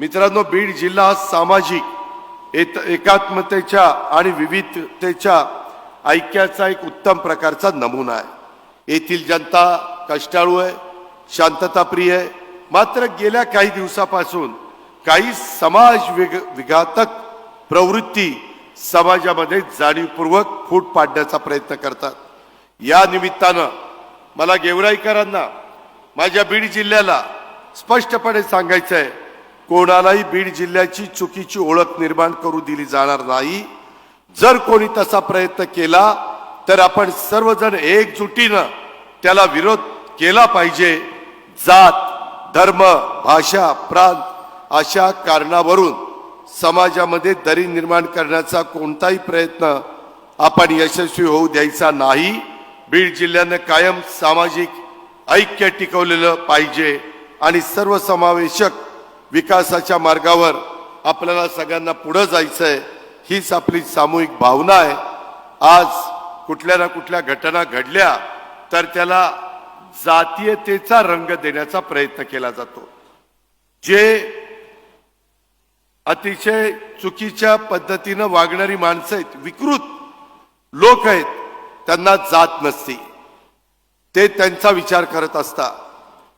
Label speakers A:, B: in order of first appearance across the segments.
A: मित्रांनो बीड जिल्हा हा सामाजिक एत एकात्मतेच्या आणि विविधतेच्या ऐक्याचा एक उत्तम प्रकारचा नमुना आहे. येथील जनता कष्टाळू आहे शांतताप्रिय आहे. मात्र गेल्या काही दिवसापासून काही समाज विघ विघातक प्रवृत्ती समाजामध्ये जाणीवपूर्वक फूट पाडण्याचा प्रयत्न करतात. या निमित्तानं मला गेवराईकरांना माझ्या बीड जिल्ह्याला स्पष्टपणे सांगायचं आहे कोणालाही बीड जिल्ह्याची चुकीची ओळख निर्माण करू दिली जाणार नाही. जर कोणी तसा प्रयत्न केला तर आपण सर्वजण एकजुटीनं त्याला विरोध केला पाहिजे. जात धर्म भाषा प्रांत अशा कारणावरून समाजामध्ये दरी निर्माण करण्याचा कोणताही प्रयत्न आपण यशस्वी होऊ द्यायचा नाही. बीड जिल्ह्यानं कायम सामाजिक ऐक्य टिकवलेलं पाहिजे आणि सर्वसमावेशक विकासाच्या मार्गावर आपल्याला सगळ्यांना पुढं जायचंय हीच आपली सामूहिक भावना आहे. आज कुठल्या ना कुठल्या घटना घडल्या तर त्याला जातीयतेचा रंग देण्याचा प्रयत्न केला जातो. जे अतिशय चुकीच्या पद्धतीनं वागणारी माणसं आहेत विकृत लोक आहेत त्यांना जात नसते. ते त्यांचा विचार करत असता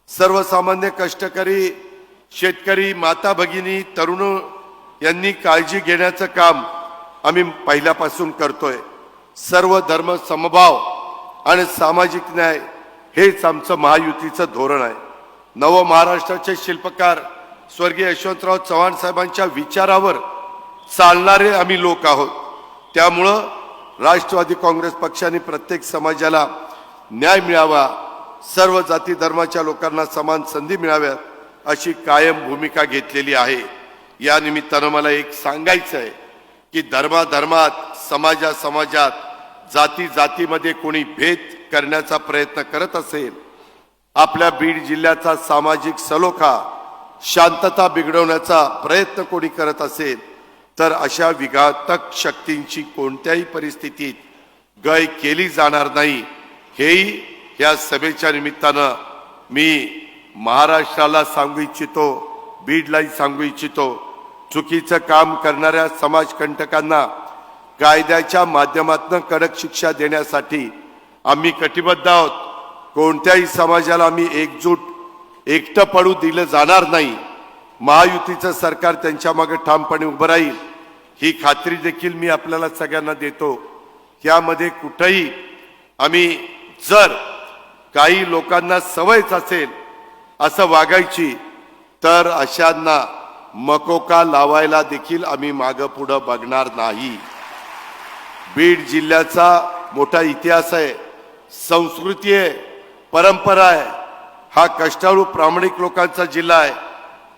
A: सर्वसामान्य कष्टकरी शेतकरी माता भगिनी तरुण यांनी काळजी घेण्याचं काम आम्ही पहिल्यापासून करतोय. सर्व धर्म समभाव आणि सामाजिक न्याय हेच आमचं महायुतीचं धोरण आहे. नव महाराष्ट्राचे शिल्पकार स्वर्गीय यशवंतराव चव्हाण साहेबांच्या विचारावर चालणारे आम्ही लोक आहोत. त्यामुळं राष्ट्रवादी काँग्रेस पक्षाने प्रत्येक समाजाला न्याय मिळावा सर्व जाती धर्माच्या लोकांना समान संधी मिळाव्यात अशी कायम भूमिका घेतलेली आहे. या निमित्तानं मला एक सांगायचं आहे की धर्माधर्मात समाजा समाजात जाती जातीमध्ये कोणी भेद करण्याचा प्रयत्न करत असेल आपल्या बीड जिल्ह्याचा सामाजिक सलोखा शांतता बिघडवण्याचा प्रयत्न कोणी करत असेल तर अशा विघातक शक्तींची कोणत्याही परिस्थितीत गय केली जाणार नाही. हेही या सभेच्या निमित्तानं मी महाराष्ट्राला सांगू इच्छितो बीडलाही सांगू इच्छितो चुकीचं काम करणाऱ्या समाजकंटकांना कायद्याच्या माध्यमातून कडक शिक्षा देण्यासाठी आम्ही कटिबद्ध आहोत. कोणत्याही समाजाला आम्ही एकजूट एकटं पडू दिलं जाणार नाही. महायुतीचं सरकार त्यांच्या मागे ठामपणे उभं राहील. ही खात्री देखील मी आपल्याला सगळ्यांना देतो. यामध्ये कुठंही आम्ही जर काही लोकांना सवयच असेल असं वागायची तर अशांना मकोका लावायला देखील आम्ही मागं पुढं बघणार नाही. बीड जिल्ह्याचा मोठा इतिहास आहे संस्कृती आहे परंपरा आहे. हा कष्टाळू प्रामाणिक लोकांचा जिल्हा आहे.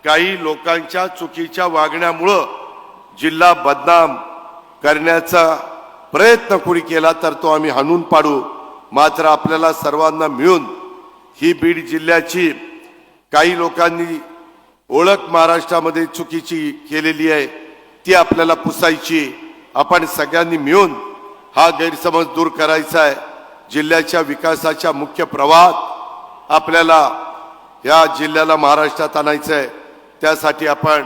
A: काही लोकांच्या चुकीच्या वागण्यामुळं जिल्हा बदनाम करण्याचा प्रयत्न कुणी केला तर तो आम्ही हाणून पाडू. मात्र आपल्याला सर्वांना मिळून ही बीड जिल्ह्याची काही लोकांनी ओळख महाराष्ट्रामध्ये चुकीची केलेली आहे ती आपल्याला पुसायची आपण सगळ्यांनी मिळून हा गैरसमज दूर करायचा आहे. जिल्ह्याच्या विकासाच्या मुख्य प्रवाहात आपल्याला या जिल्ह्याला महाराष्ट्रात आणायचं आहे. त्यासाठी आपण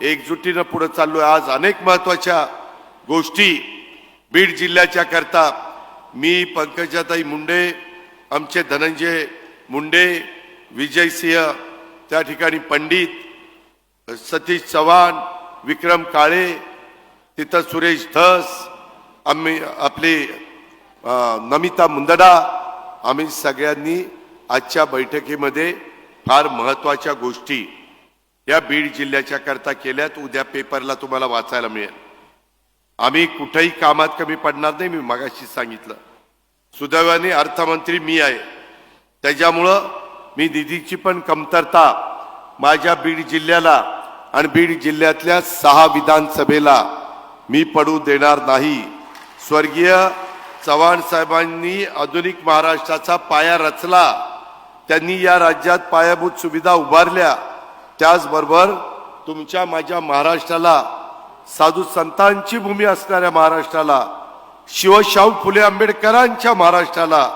A: एकजुटीनं पुढे आहे आज अनेक महत्त्वाच्या गोष्टी बीड जिल्ह्याच्या करता. मी पंकजाताई मुंडे आमचे धनंजय मुंडे विजयसिंह त्या ठिकाणी पंडित सतीश चव्हाण विक्रम काळे तिथं सुरेश धस आम्ही आपले नमिता मुंदडा आम्ही सगळ्यांनी आजच्या बैठकीमध्ये फार महत्त्वाच्या गोष्टी या बीड जिल्ह्याच्या करता केल्यात. उद्या पेपरला तुम्हाला वाचायला मिळेल. आम्ही कुठेही कामात कमी पडणार नाही मी मगाशी सांगितलं. सुदैवाने अर्थमंत्री मी आहे. त्याच्यामुळं मी निधीची पण कमतरता माझ्या बीड जिल्ह्याला आणि बीड जिल्ह्यातल्या सहा विधानसभेला मी पडू देणार नाही. स्वर्गीय चव्हाण साहेबांनी आधुनिक महाराष्ट्राचा पाया रचला. त्यांनी या राज्यात पायाभूत सुविधा उभारल्या. त्याचबरोबर तुमच्या माझ्या महाराष्ट्राला साधू संतांची भूमी असणाऱ्या महाराष्ट्राला शिवशाहू फुले आंबेडकरांच्या महाराष्ट्राला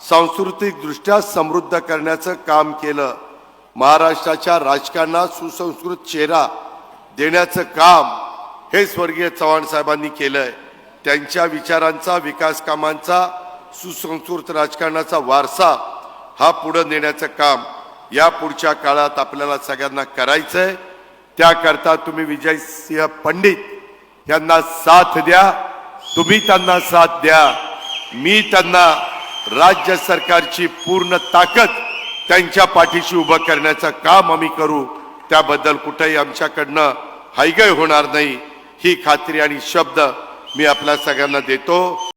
A: सांस्कृतिकदृष्ट्या समृद्ध करण्याचं काम केलं. महाराष्ट्राच्या राजकारणात सुसंस्कृत चेहरा देण्याचं काम हे स्वर्गीय चव्हाण साहेबांनी केलंय. त्यांच्या विचारांचा विकास कामांचा सुसंस्कृत राजकारणाचा वारसा हा पुढे नेण्याचं काम या पुढच्या काळात आपल्याला सगळ्यांना करायचं आहे त्याकरता तुम्ही विजयसिंह पंडित यांना साथ द्या. तुम्ही त्यांना साथ द्या. मी त्यांना राज्य सरकारची पूर्ण ताकद त्यांच्या पाठीशी उभं करण्याचं काम आम्ही करू. त्याबद्दल कुठेही आमच्याकडनं हायगय होणार नाही. ही खात्री आणि शब्द मी आपल्या सगळ्यांना देतो.